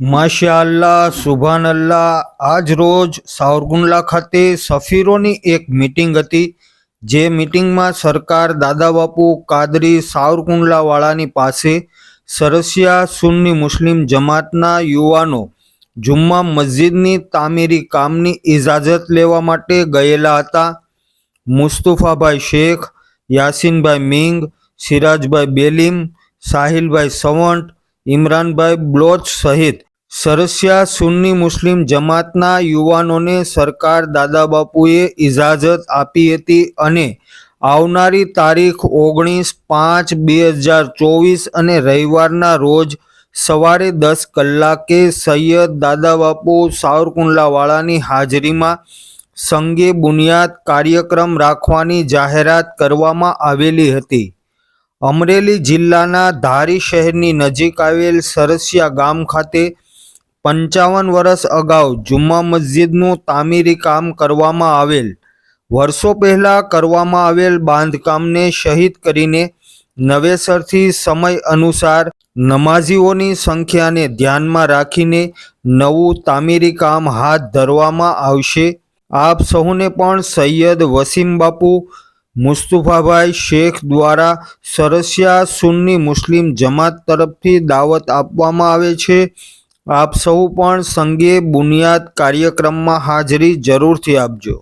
Masha અલ્લાહ સુભાન અલ્લાહ આજ રોજ સાવરકુંડલા ખાતે સફીરોની એક મીટિંગ હતી, જે મીટિંગમાં સરકાર દાદા બાપુ કાદરી સાવરકુંડલાવાળાની પાસે સરસિયા સુન્ની મુસ્લિમ જમાતના યુવાનો જુમ્મા મસ્જિદની તામીરી કામની ઇજાજત લેવા માટે ગયેલા હતા. મુસ્તુફાભાઈ શેખ, યાસીનભાઈ મિંગ, સિરાજભાઈ બેલીમ, સાહિલભાઈ સવંટ, ઇમરાનભાઈ બ્લોચ સહિત સરસિયા સુન્ની મુસ્લિમ જમાતના યુવાનોને સરકાર દાદા બાપુએ ઇજાઝત આપી હતી અને આવનારી તારીખ ઓગણીસ પાંચ બે હજાર ચોવીસ અને રવિવારના રોજ સવારે દસ કલાકે સૈયદ દાદા બાપુ સાવરકુંડલાવાળાની હાજરીમાં સંગે બુનિયાદ કાર્યક્રમ રાખવાની જાહેરાત કરવામાં આવેલી હતી. અમરેલી જિલ્લાના ધારી શહેરની નજીક આવેલ સરસિયા ગામ ખાતે પંચાવન વર્ષ અગાઉ જુમ્મા મસ્જિદનું તામીરી કામ કરવામાં આવેલ. વર્ષો પહેલાં કરવામાં આવેલ બાંધકામને શહીદ કરીને નવેસરથી સમય અનુસાર નમાઝીઓની સંખ્યાને ધ્યાનમાં રાખીને નવું તામીરી કામ હાથ ધરવામાં આવશે. આપ સહુને પણ સૈયદ વસીમ બાપુ, મુસ્તુફાભાઈ શેખ દ્વારા સરસિયા સુન્ની મુસ્લિમ જમાત તરફથી દાવત આપવામાં આવે છે. આપ સહુ પણ સંગે બુનિયાદ કાર્યક્રમમાં હાજરી જરૂરથી આપજો.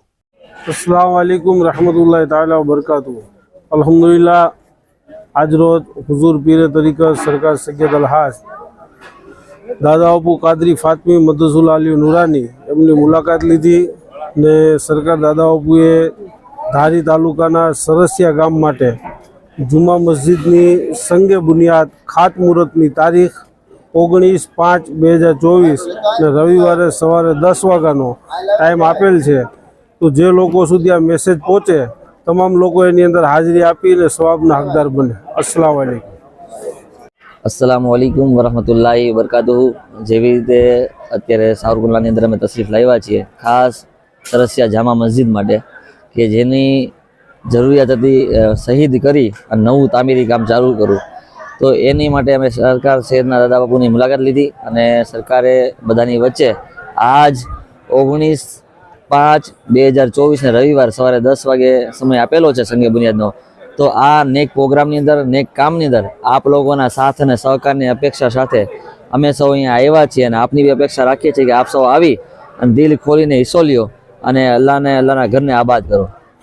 અસલામ વાલેકુમ રહમતુલ્લાહ તાલા વબરકાતુ અલહમદુલિલ્લા આજરોજ હુઝુર પીરે તરીકે સરકાર સૈયદ અલહાસ દાદા બાપુ કાદરી ફાતમી મદસુલ અલી નુરાની એમની મુલાકાત લીધી ને સરકાર દાદા બાપુએ ધારી તાલુકાના સરસિયા ગામ માટે જુમા મસ્જિદની સંગે બુનિયાદ ખાતમુહૂર્તની તારીખ ઓગણીસ પાંચ બે હજાર ચોવીસ ને રવિવારે સવારે દસ વાગ્યાનો ટાઈમ આપેલ છે. તો જે લોકો સુધી આ મેસેજ પહોંચે, તમામ લોકો એની અંદર હાજરી આપીને સ્વાબના હકદાર બને. અસલામ વાલેકુમ. અસલામ વાલેકુમ વરહમતુલ્લાહી વરકાતુ જેવી રીતે અત્યારે સાવરકુંડલાની અંદર અમે તશરીફ લાવ્યા છીએ, ખાસ સરસિયા જામા મસ્જિદ માટે, કે જેની જરૂરિયાત હતી શહીદ કરી અને નવું તામીરી કામ ચાલુ કરવું તો એની માટે અમે સરકાર શહેરના દાદા બાપુની મુલાકાત લીધી અને સરકારે બધાની વચ્ચે આજ ઓગણીસ પાંચ બે હજાર ચોવીસને રવિવાર સવારે દસ વાગે સમય આપેલો છે સંગે બુનિયાદનો. તો આ નેક પ્રોગ્રામની અંદર, નેક કામની અંદર આપ લોકોના સાથ અને સહકારની અપેક્ષા સાથે અમે સૌ અહીંયા આવ્યા છીએ અને આપની બી અપેક્ષા રાખીએ છીએ કે આપ સૌ આવી અને દિલ ખોલીને હિસ્સો લ્યો અને અલ્લાહને અલ્લાહના ઘરને આબાદ કરો.